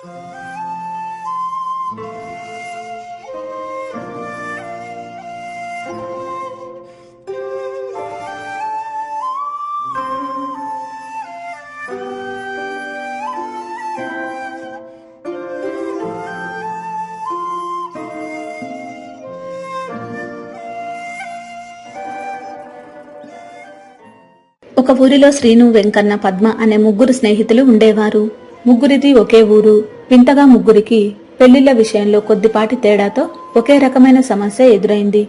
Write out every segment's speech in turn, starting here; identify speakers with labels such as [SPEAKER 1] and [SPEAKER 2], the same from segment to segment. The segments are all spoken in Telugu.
[SPEAKER 1] ఒక ఊరిలో శ్రీను వెంకన్న పద్మ అనే ముగ్గురు స్నేహితులు ఉండేవారు. ముగ్గురిది ఒకే ఊరు. వింతగా ముగ్గురికి పెళ్ళిళ్ళ విషయంలో కొద్దిపాటి తేడాతో ఒకే రకమైన సమస్య ఎదురైంది.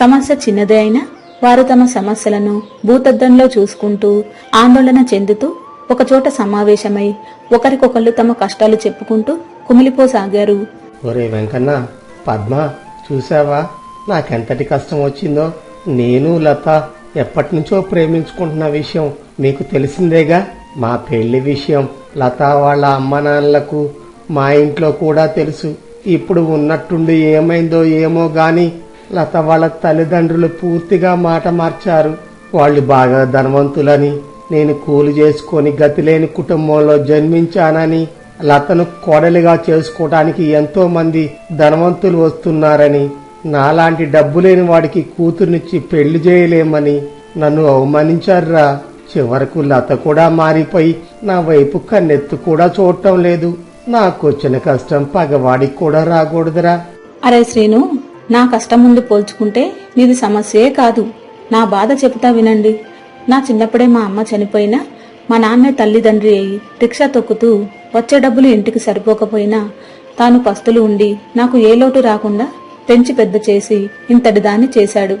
[SPEAKER 1] సమస్య చిన్నదే అయినా వారు తమ సమస్యలను భూతద్దంలో చూసుకుంటూ ఆందోళన చెందుతూ ఒకచోట సమావేశమై ఒకరికొకళ్ళు తమ కష్టాలు చెప్పుకుంటూ కుమిలిపోసాగారు.
[SPEAKER 2] ఒరే వెంకన్న పద్మ చూసావా నాకెంతటి కష్టం వచ్చిందో? నేను లత ఎప్పటినుంచో ప్రేమించుకుంటున్న విషయం మీకు తెలిసిందేగా? మా పెళ్ళి విషయం లత వాళ్ళ అమ్మానాన్నలకు మా ఇంట్లో కూడా తెలుసు. ఇప్పుడు ఉన్నట్టుండి ఏమైందో ఏమో గాని లత వాళ్ళ తల్లిదండ్రులు పూర్తిగా మాట మార్చారు. వాళ్ళు బాగా ధనవంతులని నేను కూలి చేసుకొని గతిలేని కుటుంబంలో జన్మించానని లతను కోడలిగా చేసుకోవటానికి ఎంతో మంది ధనవంతులు వస్తున్నారని నాలాంటి డబ్బు లేని వాడికి కూతురునిచ్చి పెళ్ళి చేయలేమని నన్ను అవమానించారురా. చివరకు లత కూడా మారిపోయి నా వైపు కన్నెత్తు కూడా చూడటం లేదు. నాకొచ్చిన కష్టం పగవాడికి కూడా రాకూడదురా.
[SPEAKER 1] అరే శ్రీను నా కష్టం ముందు పోల్చుకుంటే నీది సమస్యే కాదు. నా బాధ చెబుతా వినండి. నా చిన్నప్పుడే మా అమ్మ చనిపోయినా మా నాన్నే తల్లిదండ్రి అయి రిక్షా తొక్కుతూ వచ్చే డబ్బులు ఇంటికి సరిపోకపోయినా తాను పస్తులు ఉండి నాకు ఏ లోటు రాకుండా పెంచి పెద్ద చేసి ఇంతటి దాన్ని చేశాడు.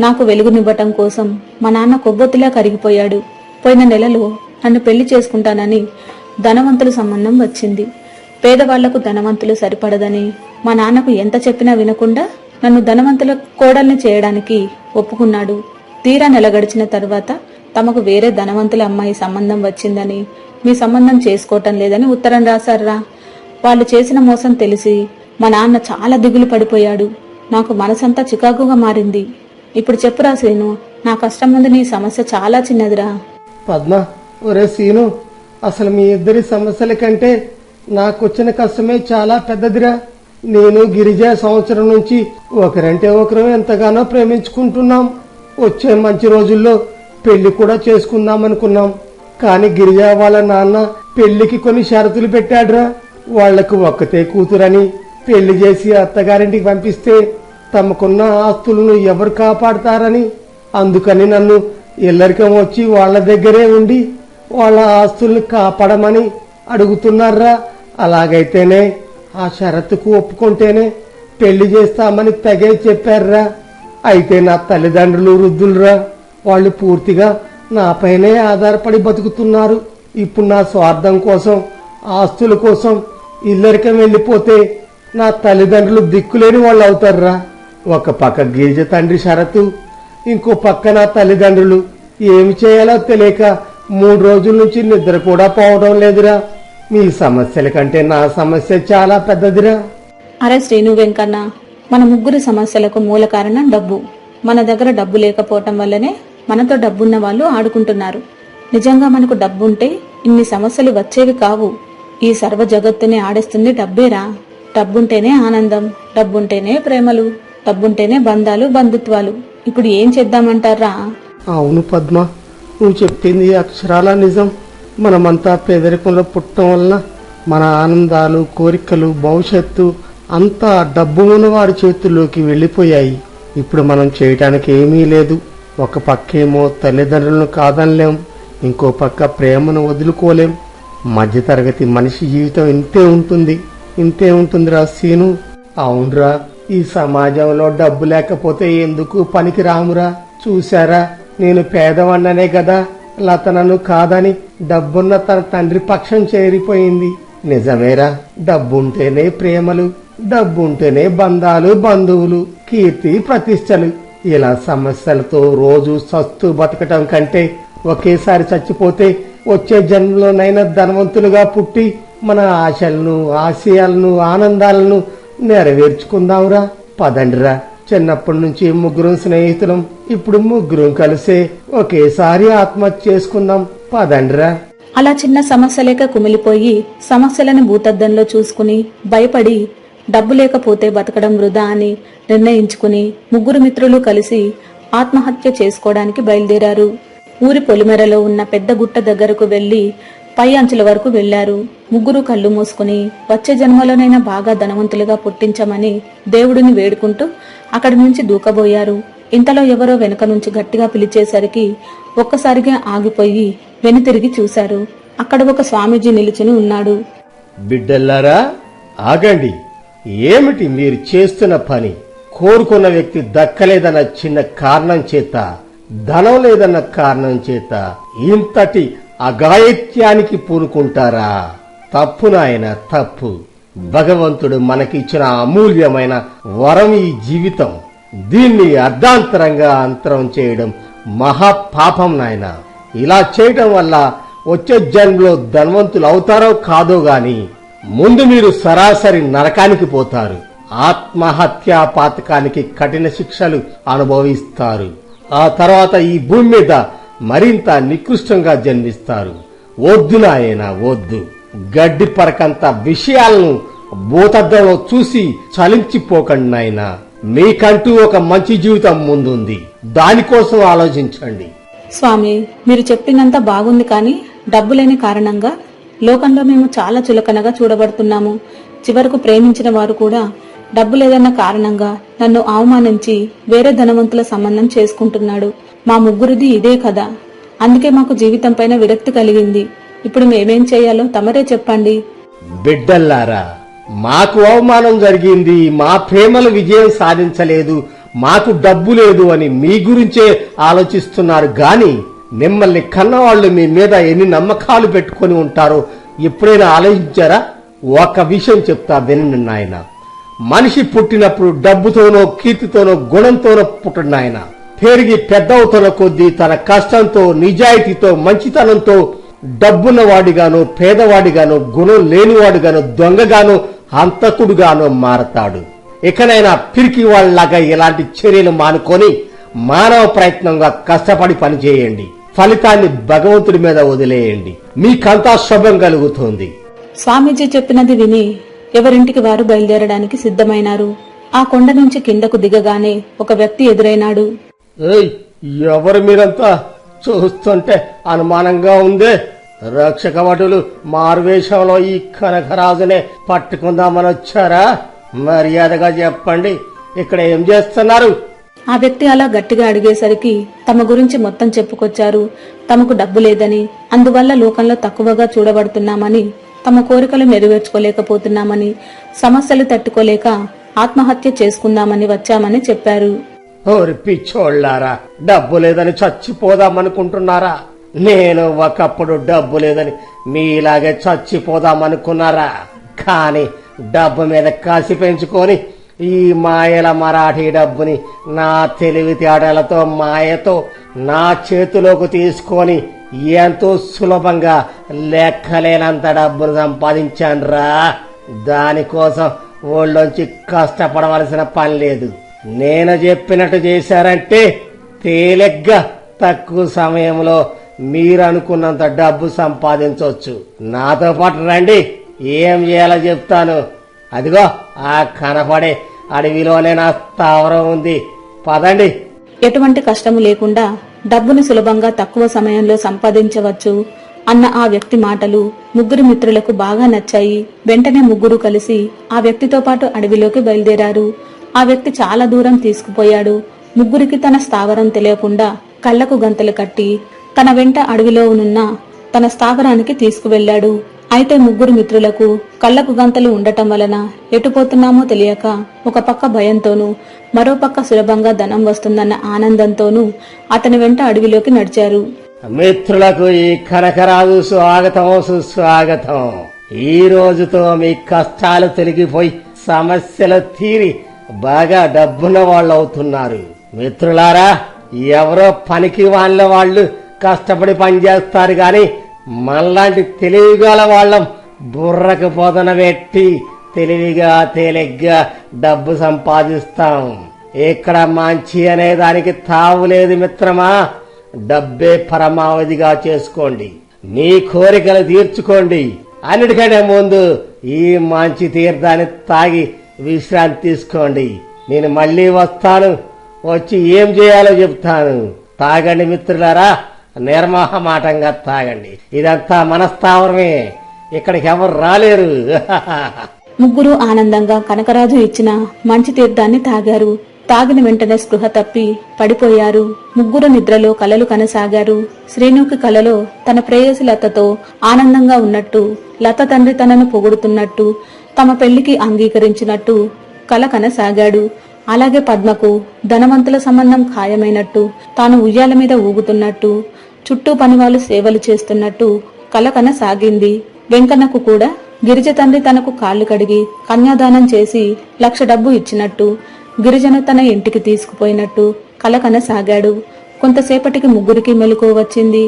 [SPEAKER 1] నాకు వెలుగునివ్వటం కోసం మా నాన్న కొవ్వొత్తిలా కరిగిపోయాడు. పోయిన నెలలో నన్ను పెళ్ళి చేసుకుంటానని ధనవంతుల సంబంధం వచ్చింది. పేదవాళ్ళకు ధనవంతులు సరిపడదని మా నాన్నకు ఎంత చెప్పినా వినకుండా నన్ను ధనవంతుల కోడల్ని చేయడానికి ఒప్పుకున్నాడు. తీరా నెల గడిచిన తర్వాత తమకు వేరే ధనవంతుల అమ్మాయి సంబంధం వచ్చిందని మీ సంబంధం చేసుకోవటం లేదని ఉత్తరం రాశారా? వాళ్ళు చేసిన మోసం తెలిసి మా నాన్న చాలా దిగులు పడిపోయాడు. నాకు మనసంతా చికాకుగా మారింది. ఇప్పుడు చెప్పురా శ్రీను నా కష్టం ముందు నీ సమస్య చాలా చిన్నదిరా.
[SPEAKER 2] పద్మ. ఒరే సీను అసలు మీ ఇద్దరి సమస్యల కంటే నాకొచ్చిన కష్టమే చాలా పెద్దదిరా. నేను గిరిజ సంవత్సరం నుంచి ఒకరంటే ఒకరు ఎంతగానో ప్రేమించుకుంటున్నాం. వచ్చే మంచి రోజుల్లో పెళ్ళి కూడా చేసుకుందాం అనుకున్నాం కానీ గిరిజ వాళ్ళ నాన్న పెళ్ళికి కొన్ని షరతులు పెట్టాడురా. వాళ్ళకు ఒక్కతే కూతురని పెళ్ళి చేసి అత్తగారింటికి పంపిస్తే తమకున్న ఆస్తులను ఎవరు కాపాడతారని అందుకని నన్ను ఇల్లరికం వచ్చి వాళ్ళ దగ్గరే ఉండి వాళ్ళ ఆస్తుల్ని కాపాడమని అడుగుతున్నారా? అలాగైతేనే ఆ షరతుకు ఒప్పుకుంటేనే పెళ్ళి చేస్తామని తెగే చెప్పారురా అయితే నా తల్లిదండ్రులు వృద్ధులురా వాళ్ళు పూర్తిగా నాపైనే ఆధారపడి బతుకుతున్నారు. ఇప్పుడు నా స్వార్థం కోసం ఆస్తుల కోసం ఇల్లరికం వెళ్ళిపోతే నా తల్లిదండ్రులు దిక్కులేని వాళ్ళు అవుతారురా ఒక పక్క గిరిజ తండ్రి షరతు ఇంకో పక్కన తల్లిదండ్రులు ఏమి చేయాలో తెలియక మూడు రోజుల నుంచి నిద్ర కూడా పోవడం లేదురా. మీ సమస్యల కంటే నా సమస్య చాలా పెద్దదిరా.
[SPEAKER 1] అరే శ్రీను వెంకన్న మన ముగ్గురు సమస్యలకు మూల కారణం డబ్బు. మన దగ్గర డబ్బు లేకపోవటం వల్లనే మనతో డబ్బున్న వాళ్ళు ఆడుకుంటున్నారు. నిజంగా మనకు డబ్బుంటే ఇన్ని సమస్యలు వచ్చేవి కావు. ఈ సర్వ జగత్తుని ఆడేస్తుంది డబ్బేరా. డబ్బుంటేనే ఆనందం డబ్బుంటేనే ప్రేమలు డబ్బుంటేనే బంధాలు బంధుత్వాలు. ఇప్పుడు ఏం చేద్దామంటారా?
[SPEAKER 2] అవును పద్మ నువ్వు చెప్పింది అక్షరాల నిజం. మనమంతా పేదరికంలో పుట్టడం వలన మన ఆనందాలు కోరికలు భవిష్యత్తు అంతా డబ్బు ఉన్న వారి చేతుల్లోకి వెళ్ళిపోయాయి. ఇప్పుడు మనం చేయటానికి ఏమీ లేదు. ఒక పక్కేమో తల్లిదండ్రులను కాదనలేం. ఇంకో పక్క ప్రేమను వదులుకోలేం. మధ్యతరగతి మనిషి జీవితం ఇంతే ఉంటుంది. ఇంతే ఉంటుందిరా సీను. అవునరా. ఈ సమాజంలో డబ్బు లేకపోతే ఎందుకు పనికి రామురా చూశారా? నేను పేదవాణ్ణనే కదా. లత నన్ను కాదని డబ్బున్న తన తండ్రి పక్షం చేరిపోయింది. నిజమేరా? డబ్బుంటేనే ప్రేమలు డబ్బుంటేనే బంధాలు బంధువులు కీర్తి ప్రతిష్టలు. ఇలా సమస్యలతో రోజు సస్తు బతకటం కంటే ఒకేసారి చచ్చిపోతే వచ్చే జన్మలోనైనా ధనవంతులుగా పుట్టి మన ఆశలను ఆశయాలను ఆనందాలను నెరవేర్చుకుందాంరా. పదండిరా. చిన్నప్పటి నుంచి ముగ్గురం స్నేహితులం. ఇప్పుడు ముగ్గురం కలిసే ఒకేసారి ఆత్మహత్య చేసుకుందాం. పదండిరా.
[SPEAKER 1] అలా చిన్న సమస్య లేక కుమిలిపోయి సమస్యలను భూతద్దంలో చూసుకుని భయపడి డబ్బు లేకపోతే బతకడం వృధా అని నిర్ణయించుకుని ముగ్గురు మిత్రులు కలిసి ఆత్మహత్య చేసుకోవడానికి బయలుదేరారు. ఊరి పొలిమెరలో ఉన్న పెద్ద గుట్ట దగ్గరకు వెళ్ళి పై అంచుల వరకు వెళ్ళారు ముగ్గురు కళ్ళు మూసుకుని వచ్చే జన్మలోనైనా బాగా ధనవంతులుగా పుట్టించమని దేవుడిని వేడుకుంటూ అక్కడి నుంచి దూకబోయారు. ఇంతలో ఎవరో వెనుక నుంచి గట్టిగా పిలిచేసరికి ఒక్కసారిగా ఆగిపోయి వెనుతిరిగి చూశారు. అక్కడ ఒక స్వామీజీ నిలుచుని ఉన్నాడు.
[SPEAKER 2] బిడ్డల్లారా ఆగండి. ఏమిటి మీరు చేస్తున్న పని? కోరుకున్న వ్యక్తి దక్కలేదన్న చిన్న కారణం చేత ధనం లేదన్న కారణం చేత ఇంతటి అగాయత్యానికి పూనుకుంటారా? తప్పు నాయన తప్పు. భగవంతుడు మనకిచ్చిన అమూల్యమైన వరం ఈ జీవితం. దీన్ని అర్ధాంతరంగా అంతరం చేయడం మహాపాపం నాయన. ఇలా చేయటం వల్ల వచ్చే జన్మలో ధనవంతులు అవుతారో కాదో గాని ముందు మీరు సరాసరి నరకానికి పోతారు. ఆత్మహత్యా పాతకానికి కఠిన శిక్షలు అనుభవిస్తారు. ఆ తర్వాత ఈ భూమి మీద మరింత నికృష్టంగా జన్మిస్తారు. వద్దు నాయన వద్దు. గడ్డి పరకంత విషయాలను భూతద్దంలో చూసి చలించిపోకండి నాయనా. మీకంటూ ఒక మంచి జీవితం ముందుంది. దానికోసం ఆలోచించండి.
[SPEAKER 1] స్వామి మీరు చెప్పినంత బాగుంది కానీ డబ్బు లేని కారణంగా లోకంలో మేము చాలా చులకనగా చూడబడుతున్నాము. చివరకు ప్రేమించిన వారు కూడా డబ్బు లేదన్న కారణంగా నన్ను అవమానించి వేరే ధనవంతుల సంబంధం చేసుకుంటున్నాడు. మా ముగ్గురిది ఇదే కదా అందుకే మాకు జీవితం పైన విరక్తి కలిగింది. ఇప్పుడు మేమేం చేయాలో తమరే చెప్పండి.
[SPEAKER 2] బిడ్డల్లారా మాకు అవమానం జరిగింది. మా ప్రేమలు విజయం సాధించలేదు. మాకు డబ్బు లేదు అని మీ గురించే ఆలోచిస్తున్నారు. గాని మిమ్మల్ని కన్నవాళ్ళు మీ మీద ఎన్ని నమ్మకాలు పెట్టుకొని ఉంటారో ఎప్పుడైనా ఆలోచించారా? ఒక విషయం చెప్తా వినండి నాయన. మనిషి పుట్టినప్పుడు డబ్బుతోనో కీర్తితోనో గుణంతోనో పుట్టడు నాయన. పెరిగి పెద్దవుతున్న కొద్దీ తన కష్టంతో నిజాయితీతో మంచితనంతో డబ్బున్నవాడిగాను పేదవాడిగాను గుణం లేనివాడుగాను దొంగగాను హంతకుడుగాను మారతాడు. ఇకనైనా పిరికి వాళ్ళలాగా ఇలాంటి చర్యలు మానుకొని మానవ ప్రయత్నంగా కష్టపడి పనిచేయండి. ఫలితాన్ని భగవంతుడి మీద వదిలేయండి. మీకంతా శుభం కలుగుతుంది.
[SPEAKER 1] స్వామీజీ చెప్పినది విని ఎవరింటికి వారు బయలుదేరడానికి సిద్ధమైనారు. ఆ కొండ నుంచి కిందకు దిగగానే ఒక వ్యక్తి ఎదురైనాడు.
[SPEAKER 2] ఏయ్ ఎవరు మీరంతా చూస్తుంటే అనుమానంగా ఉందే? రక్షక భటులు మారువేషంలో ఈ కనకరాజునే పట్టుకుందామని వచ్చారా? మర్యాదగా చెప్పండి. ఇక్కడ ఏం చేస్తున్నారు?
[SPEAKER 1] ఆ వ్యక్తి అలా గట్టిగా అడిగేసరికి తమ గురించి మొత్తం చెప్పుకొచ్చారు. తమకు డబ్బు లేదని అందువల్ల లోకంలో తక్కువగా చూడబడుతున్నామని తమ కోరికలు నెరవేర్చుకోలేకపోతున్నామని సమస్యలు తట్టుకోలేక ఆత్మహత్య చేసుకుందామని వచ్చామని చెప్పారు.
[SPEAKER 2] ఓరి పిచ్చోళ్ళారా డబ్బు లేదని చచ్చిపోదామనుకుంటున్నారా? నేను ఒకప్పుడు డబ్బు లేదని మీలాగే చచ్చిపోదామనుకున్నారా? కాని డబ్బు మీద కాసి పెంచుకొని ఈ మాయల మరాఠీ డబ్బుని నా తెలివితేటలతో మాయతో నా చేతిలోకి తీసుకొని ఎంతో సులభంగా లెక్కలేనంత డబ్బును సంపాదించానురా. దానికోసం ఒళ్ళొంచి కష్టపడవలసిన పని లేదు. నేను చెప్పినట్టు చేశారంటే తేలిగ్గా తక్కువ సమయంలో మీరు అనుకున్నంత డబ్బు సంపాదించవచ్చు. నాతో పాటు రండి. ఏం చేయాలో చెప్తాను. అదిగో ఆ కనపడే అడవిలోనే నా స్థావరం ఉంది. పదండి.
[SPEAKER 1] ఎటువంటి కష్టము లేకుండా డబ్బును సులభంగా తక్కువ సమయంలో సంపాదించవచ్చు అన్న ఆ వ్యక్తి మాటలు ముగ్గురు మిత్రులకు బాగా నచ్చాయి. వెంటనే ముగ్గురు కలిసి ఆ వ్యక్తితో పాటు అడవిలోకి బయలుదేరారు. ఆ వ్యక్తి చాలా దూరం తీసుకుపోయాడు. ముగ్గురికి తన స్థావరం తెలియకుండా కళ్ళకు గంతలు కట్టి తన వెంట అడవిలో ఉన్న తన స్థావరానికి తీసుకువెళ్ళాడు. అయితే ముగ్గురు మిత్రులకు కళ్ళకు గంతలు ఉండటం వలన ఎటుపోతున్నామో తెలియక ఒక పక్క భయంతోనూ మరో పక్క సులభంగా ధనం వస్తుందన్న ఆనందంతోనూ అతని వెంట అడవిలోకి నడిచారు.
[SPEAKER 2] మిత్రులకు ఈ కనకరాజు స్వాగతం సుస్వాగతం. ఈ రోజుతో మీ కష్టాలు తొలగిపోయి సమస్యలు తీరి బాగా డబ్బున్న వాళ్ళు అవుతున్నారు మిత్రులారా ఎవరో పనికి వాళ్ళ వాళ్ళు కష్టపడి పనిచేస్తారు గాని మనలాంటి తెలివిగల వాళ్ళం బుర్రకు పొదన పెట్టి తెలివిగా తేలిగ్గా డబ్బు సంపాదిస్తాం. ఇక్కడ మంచి అనే దానికి తావు లేదు మిత్రమా? డబ్బే పరమావధిగా చేసుకోండి. మీ కోరికలు తీర్చుకోండి. అన్నిటికంటే ముందు ఈ మంచి తీర్థాన్ని తాగి విశ్రాంతి తీసుకోండి. నేను మళ్ళీ వస్తాను. వచ్చి ఏం చేయాలో చెప్తాను. తాగండి మిత్రులారా. నిర్మహమాటంగా తాగండి. ఇదంతా మనస్థావరమే ఇక్కడికి ఎవరు రాలేరు.
[SPEAKER 1] ముగ్గురు ఆనందంగా కనకరాజు ఇచ్చిన మంచి తీర్థాన్ని తాగారు. తాగిన వెంటనే స్పృహ తప్పి పడిపోయారు. ముగ్గురు నిద్రలో కలలు కనసాగారు. శ్రీనుకి కలలో తన ప్రేయసి లతతో ఆనందంగా ఉన్నట్టు లత తండ్రి తనను పొగుడుతున్నట్టు తమ పెళ్ళికి అంగీకరించినట్టు కల కనసాగాడు. అలాగే పద్మకు ధనవంతుల సంబంధం ఖాయమైనట్టు తాను ఉయ్యాల మీద ఊగుతున్నట్టు చుట్టూ పనివాళ్ళు సేవలు చేస్తున్నట్టు కల కనసాగింది. వెంకన్నకు కూడా గిరిజ తండ్రి తనకు కాళ్ళు కడిగి కన్యాదానం చేసి లక్ష డబ్బు ఇచ్చినట్టు గిరిజను తన ఇంటికి తీసుకుపోయినట్టు కల కనసాగాడు. కొంతసేపటికి ముగ్గురికి మెలకువ వచ్చింది.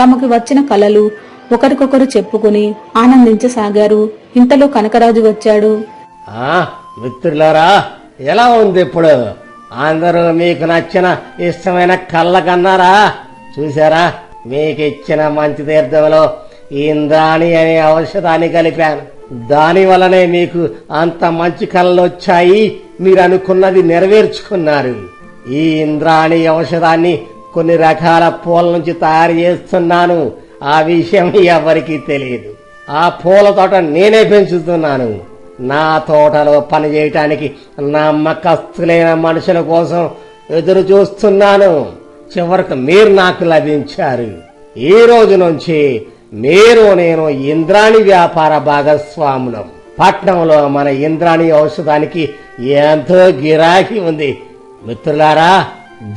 [SPEAKER 1] తమకు వచ్చిన కలలు ఒకరికొకరు చెప్పుకుని ఆనందించసాగారు. ఇంతలో కనకరాజు వచ్చాడు.
[SPEAKER 2] ఆ మిత్రులారా ఎలా ఉంది ఇప్పుడు? అందరూ మీకు నచ్చిన ఇష్టమైన కళ్ళ కన్నారా? చూసారా మీకు ఇచ్చిన మంచి తీర్థంలో ఇంద్రాణి అనే ఔషధాన్ని కలిపాను. దాని వలనే మీకు అంత మంచి కళ్ళు వచ్చాయి. మీరు అనుకున్నది నెరవేర్చుకున్నారు. ఈ ఇంద్రాణి ఔషధాన్ని కొన్ని రకాల పూల నుంచి తయారు చేస్తున్నాను. ఆ విషయం ఎవరికీ తెలియదు. ఆ పూల తోట నేనే పెంచుతున్నాను. నా తోటలో పని చేయటానికి నమ్మకస్తులైన మనుషుల కోసం ఎదురు చూస్తున్నాను. చివరకు మీరు నాకు లభించారు. ఈ రోజు నుంచి మీరు నేను ఇంద్రాణి వ్యాపార భాగస్వాములం. పట్నంలో మన ఇంద్రాణి ఔషధానికి ఎంతో గిరాకీ ఉంది. మిత్రులారా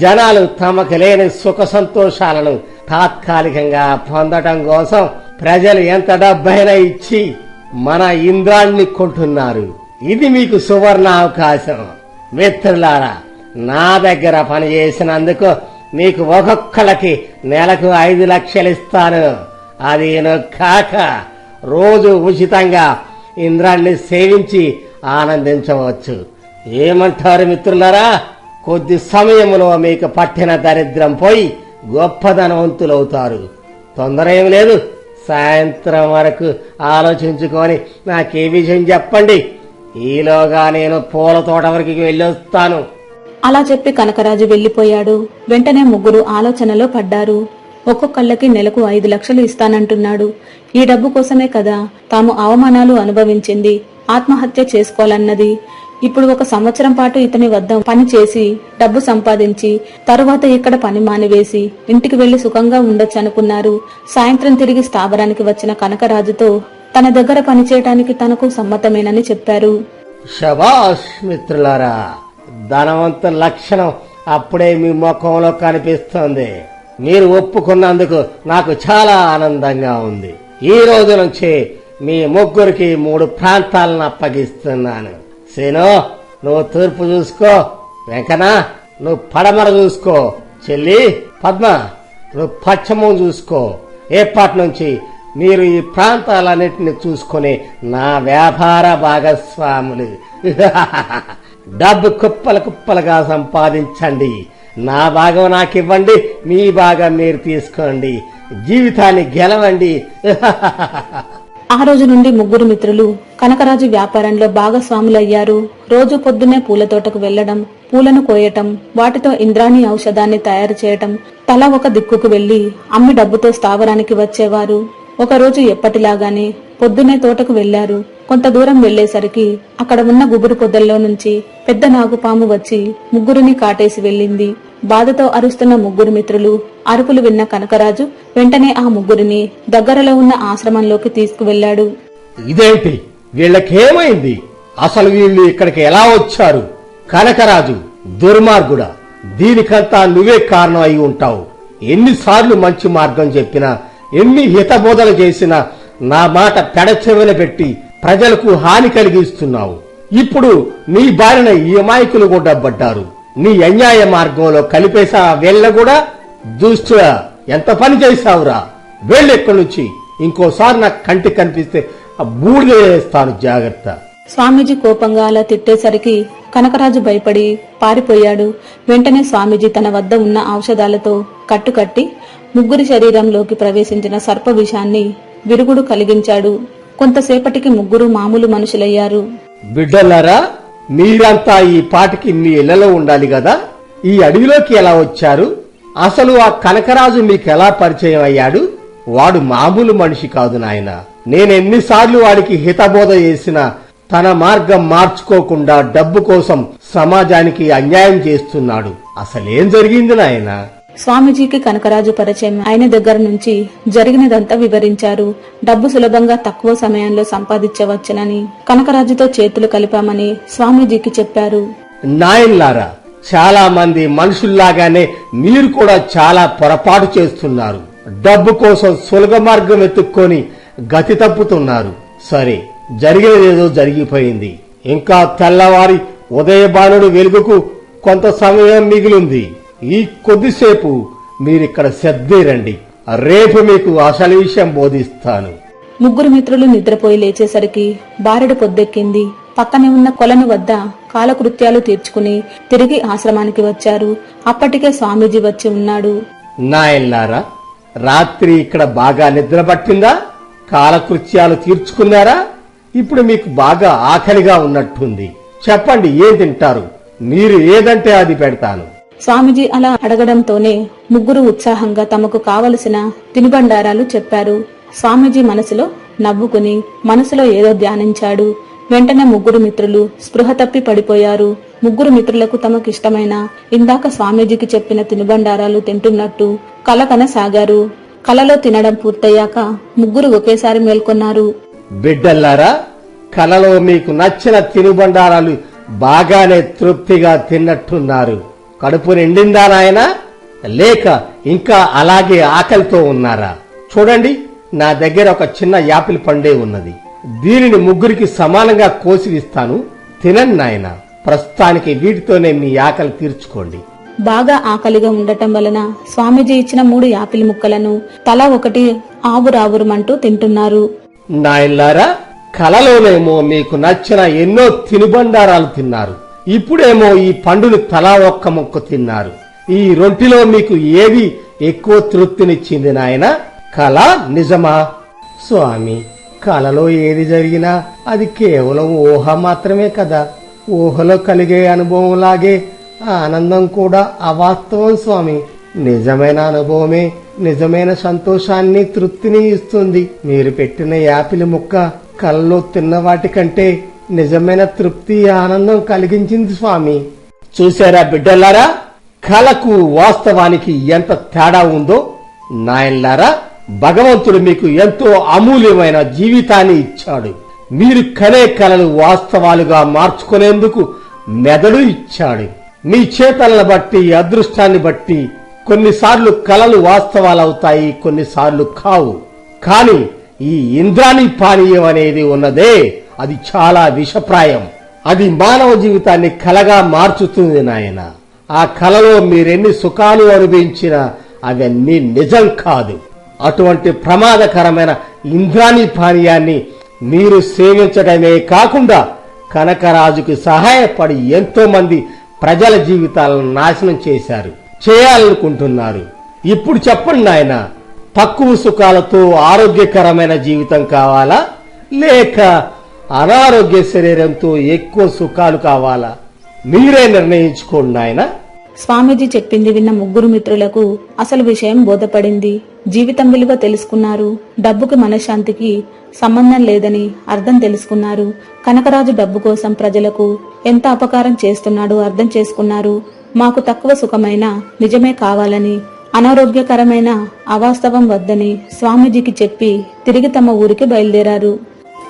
[SPEAKER 2] జనాలు తమకు లేని సుఖ సంతోషాలను తాత్కాలికంగా పొందటం కోసం ప్రజలు ఎంత డబ్బైనా ఇచ్చి మన ఇంద్రాన్ని కొంటున్నారు. ఇది మీకు సువర్ణ అవకాశం మిత్రులారా నా దగ్గర పని చేసినందుకు మీకు ఒక్కొక్కళ్ళకి నెలకు ఐదు లక్షలు ఇస్తాను. అది కాక రోజు ఉచితంగా ఇంద్రాన్ని సేవించి ఆనందించవచ్చు. ఏమంటారు మిత్రులారా? కొద్ది సమయంలో మీకు పట్టిన దరిద్రం పోయి గొప్పధనవంతులవుతారు తొందర ఏమి లేదు. సాయంత్రం వరకు ఆలోచించుకొని నాకే విషయం చెప్పండి. ఈలోగా నేను పూల తోట వరకు వెళ్ళొస్తాను.
[SPEAKER 1] అలా చెప్పి కనకరాజు వెళ్ళిపోయాడు వెంటనే ముగ్గురు ఆలోచనలో పడ్డారు. ఒక్కొక్కళ్ళకి నెలకు ఐదు లక్షలు ఇస్తానంటున్నాడు. ఈ డబ్బు కోసమే కదా తాము అవమానాలు అనుభవించింది. ఆత్మహత్య చేసుకోవాలన్నది. ఇప్పుడు ఒక సంవత్సరం పాటు ఇతని వద్ద పని చేసి డబ్బు సంపాదించి తరువాత ఇక్కడ పని మానివేసి ఇంటికి వెళ్ళి సుఖంగా ఉండొచ్చు అనుకున్నారు సాయంత్రం తిరిగి స్థావరానికి వచ్చిన కనకరాజుతో తన దగ్గర పనిచేయటానికి తనకు సమ్మతమేనని చెప్పారు.
[SPEAKER 2] శబాష్ మిత్రులారా ధనవంత లక్షణం అప్పుడే మీ ముఖంలో కనిపిస్తోంది. మీరు ఒప్పుకున్నందుకు నాకు చాలా ఆనందంగా ఉంది. ఈ రోజు నుంచి మీ ముగ్గురికి మూడు ప్రాంతాలను అప్పగిస్తున్నాను. సేను నువ్వు తూర్పు చూసుకో. వెంకనా నువ్వు పడమర చూసుకో. చెల్లి పద్మ నువ్వు పశ్చిమం చూసుకో. ఏపాటి నుంచి మీరు ఈ ప్రాంతాలన్నిటిని చూసుకుని నా వ్యాపార భాగస్వాములు. డబ్బు కుప్పలు కుప్పలుగా సంపాదించండి. నా భాగం నాకు ఇవ్వండి మీ భాగం మీరు తీసుకోండి. జీవితాన్ని గెలవండి.
[SPEAKER 1] ఆ రోజు నుండి ముగ్గురు మిత్రులు కనకరాజు వ్యాపారంలో భాగస్వాములయ్యారు. రోజు పొద్దున్నే పూల తోటకు వెళ్ళడం పూలను కోయటం వాటితో ఇంద్రాణి ఔషధాన్ని తయారు చేయటం తలా ఒక దిక్కుకు వెళ్ళి అమ్మి డబ్బుతో స్థావరానికి వచ్చేవారు. ఒకరోజు ఎప్పటిలాగానే పొద్దున్నే తోటకు వెళ్ళారు కొంత దూరం వెళ్ళేసరికి అక్కడ ఉన్న గుబురు పొదల్లో నుంచి పెద్ద నాగుపాము వచ్చి ముగ్గురిని కాటేసి వెళ్ళింది. బాధతో అరుస్తున్న ముగ్గురు మిత్రులు అరుపులు విన్న కనకరాజు వెంటనే ఆ ముగ్గురిని దగ్గరలో ఉన్న ఆశ్రమంలోకి తీసుకువెళ్ళాడు
[SPEAKER 2] ఇదేంటి? వీళ్ళకేమైంది? అసలు వీళ్ళు ఇక్కడికి ఎలా వచ్చారు? కనకరాజు దుర్మార్గుడా దీనికంతా నువ్వే కారణం అయి ఉంటావు. ఎన్నిసార్లు మంచి మార్గం చెప్పినా ఎన్ని హితబోధలు చేసినా నా మాట పెడచెవిన పెట్టి ప్రజలకు హాని కలిగిస్తున్నావు. ఇప్పుడు నీ బారిన ఈ అమాయకులు కూడా పడ్డారు. నీ అన్యాయ మార్గంలో కలిపేసా వీళ్ళ కూడా దుష్టుడా ఎంత పని చేశావురా వెళ్ళెక్కడి నుంచి? ఇంకోసారి నాకు కంటికి కనిపిస్తే ఆ బూడిద వేస్తాను జాగ్రత్త.
[SPEAKER 1] స్వామీజీ కోపంగా అలా తిట్టేసరికి కనకరాజు భయపడి పారిపోయాడు. వెంటనే స్వామీజీ తన వద్ద ఉన్న ఔషధాలతో కట్టుకట్టి ముగ్గురి శరీరంలోకి ప్రవేశించిన సర్ప విషాన్ని విరుగుడు కలిగించాడు. కొంతసేపటికి ముగ్గురు మామూలు మనుషులయ్యారు.
[SPEAKER 2] బిడ్డలారా మీరంతా ఈ పాటికి మీ ఇళ్ళలో ఉండాలి కదా ఈ అడవిలోకి ఎలా వచ్చారు? అసలు ఆ కనకరాజు మీకు ఎలా పరిచయం అయ్యాడు? వాడు మామూలు మనిషి కాదు నాయన. నేనెన్నిసార్లు వాడికి హితబోధ చేసినా తన మార్గం మార్చుకోకుండా డబ్బు కోసం సమాజానికి అన్యాయం చేస్తున్నాడు. అసలేం జరిగింది నాయనా?
[SPEAKER 1] స్వామీజీకి కనకరాజు పరిచయం ఆయన దగ్గర నుంచి జరిగినదంతా వివరించారు. డబ్బు సులభంగా తక్కువ సమయంలో సంపాదించవచ్చునని కనకరాజుతో చేతులు కలిపామని స్వామీజీకి చెప్పారు.
[SPEAKER 2] నాయన్లారా చాలా మంది మనుషుల్లాగానే మీరు కూడా చాలా పొరపాటు చేస్తున్నారు. డబ్బు కోసం సులభ మార్గం ఎత్తుక్కొని గతి తప్పుతున్నారు. సరే జరిగేదేదో జరిగిపోయింది. ఇంకా తెల్లవారి ఉదయబానుడు వెలుగుకు కొంత సమయం మిగిలింది. ఈ కొద్దిసేపు మీరిక్కడ శ్రద్ధేరండి రేపు మీకు అసలు విషయం బోధిస్తాను.
[SPEAKER 1] ముగ్గురు మిత్రులు నిద్రపోయి లేచేసరికి బారెడు పొద్దెక్కింది. పక్కనే ఉన్న కొలను వద్ద కాలకృత్యాలు తీర్చుకుని తిరిగి ఆశ్రమానికి వచ్చారు. అప్పటికే స్వామీజీ వచ్చి ఉన్నాడు.
[SPEAKER 2] నాయన్లారా రాత్రి ఇక్కడ బాగా నిద్ర పట్టిందా? కాలకృత్యాలు తీర్చుకున్నారా? ఇప్పుడు మీకు బాగా ఆకలిగా ఉన్నట్టుంది. చెప్పండి ఏం తింటారు? మీరు ఏదంటే అది పెడతాను.
[SPEAKER 1] స్వామీజీ అలా అడగడంతోనే ముగ్గురు ఉత్సాహంగా తమకు కావలసిన తినుబండారాలు చెప్పారు. స్వామీజీ మనసులో నవ్వుకుని మనసులో ఏదో ధ్యానించాడు. వెంటనే ముగ్గురు మిత్రులు స్పృహ తప్పి పడిపోయారు. ముగ్గురు మిత్రులకు తమకిష్టమైన ఇందాక స్వామీజీకి చెప్పిన తినుబండారాలు తింటున్నట్టు కల కనసాగారు కలలో తినడం పూర్తయ్యాక ముగ్గురు ఒకేసారి మేల్కొన్నారు.
[SPEAKER 2] బిడ్డల్లారా కలలో మీకు నచ్చిన తినుబండారాలు బాగానే తృప్తిగా తిన్నట్టున్నారు. కడుపు నిండిందా నాయనా? లేక ఇంకా అలాగే ఆకలితో ఉన్నారా? చూడండి నా దగ్గర ఒక చిన్న యాపిల్ పండే ఉన్నది. దీనిని ముగ్గురికి సమానంగా కోసి ఇస్తాను తినండి నాయన. ప్రస్తుతానికి వీటితోనే మీ ఆకలి తీర్చుకోండి.
[SPEAKER 1] బాగా ఆకలిగా ఉండటం వలన స్వామీజీ ఇచ్చిన మూడు యాపిల్ ముక్కలను తలా ఒకటి ఆవురావురమంటూ తింటున్నారు.
[SPEAKER 2] నాయన్లారా కలలోనేమో మీకు నచ్చిన ఎన్నో తినుబండారాలు తిన్నారు. ఇప్పుడేమో ఈ పండును తలా ఒక్క ముక్క తిన్నారు. ఈ రొంటిలో మీకు ఏది ఎక్కువ తృప్తినిచ్చింది నాయన? కళ నిజమా? స్వామి కలలో ఏది జరిగినా అది కేవలం ఊహ మాత్రమే కదా. ఊహలో కలిగే అనుభవంలాగే ఆనందం కూడా అవాస్తవం స్వామి. నిజమైన అనుభవమే నిజమైన సంతోషాన్ని తృప్తిని ఇస్తుంది. మీరు పెట్టిన యాపిల్ ముక్క కళ్ళలో తిన్న వాటికంటే నిజమైన తృప్తి ఆనందం కలిగించింది స్వామి. చూశారా బిడ్డలారా కళకు వాస్తవానికి ఎంత తేడా ఉందో? నాయన్లారా భగవంతుడు మీకు ఎంతో అమూల్యమైన జీవితాన్ని ఇచ్చాడు. మీరు కనే కళలు వాస్తవాలుగా మార్చుకునేందుకు మెదడు ఇచ్చాడు. మీ చేతలను బట్టి అదృష్టాన్ని బట్టి కొన్నిసార్లు కళలు వాస్తవాలవుతాయి కొన్నిసార్లు కావు. కాని ఈ ఇంద్రాణి పానీయం అనేది ఉన్నదే అది చాలా విషప్రాయం. అది మానవ జీవితాన్ని కలగా మార్చుతుంది నాయన. ఆ కలలో మీరెన్ని సుఖాలు అనుభవించినా అవన్నీ నిజం కాదు. అటువంటి ప్రమాదకరమైన ఇంద్రాణి పానీయాన్ని మీరు సేవించడమే కాకుండా కనకరాజుకి సహాయపడి ఎంతో మంది ప్రజల జీవితాలను నాశనం చేశారు. చేయాలనుకుంటున్నారు. ఇప్పుడు చెప్పండి నాయన తక్కువ సుఖాలతో ఆరోగ్యకరమైన జీవితం కావాలా? లేక అనారోగ్య శరీరంతో ఎక్కువ సుఖాలు కావాలా? మీరే నిర్ణయించుకోండి ఆయన
[SPEAKER 1] స్వామీజీ చెప్పింది విన్న ముగ్గురు మిత్రులకు అసలు విషయం బోధపడింది. జీవితం విలువ తెలుసుకున్నారు. డబ్బుకి మనశ్శాంతికి సంబంధం లేదని అర్థం తెలుసుకున్నారు. కనకరాజు డబ్బు కోసం ప్రజలకు ఎంత అపకారం చేస్తున్నాడో అర్థం చేసుకున్నారు. మాకు తక్కువ సుఖమైన నిజమే కావాలని అనారోగ్యకరమైన అవాస్తవం వద్దని స్వామీజీకి చెప్పి తిరిగి తమ ఊరికి బయలుదేరారు.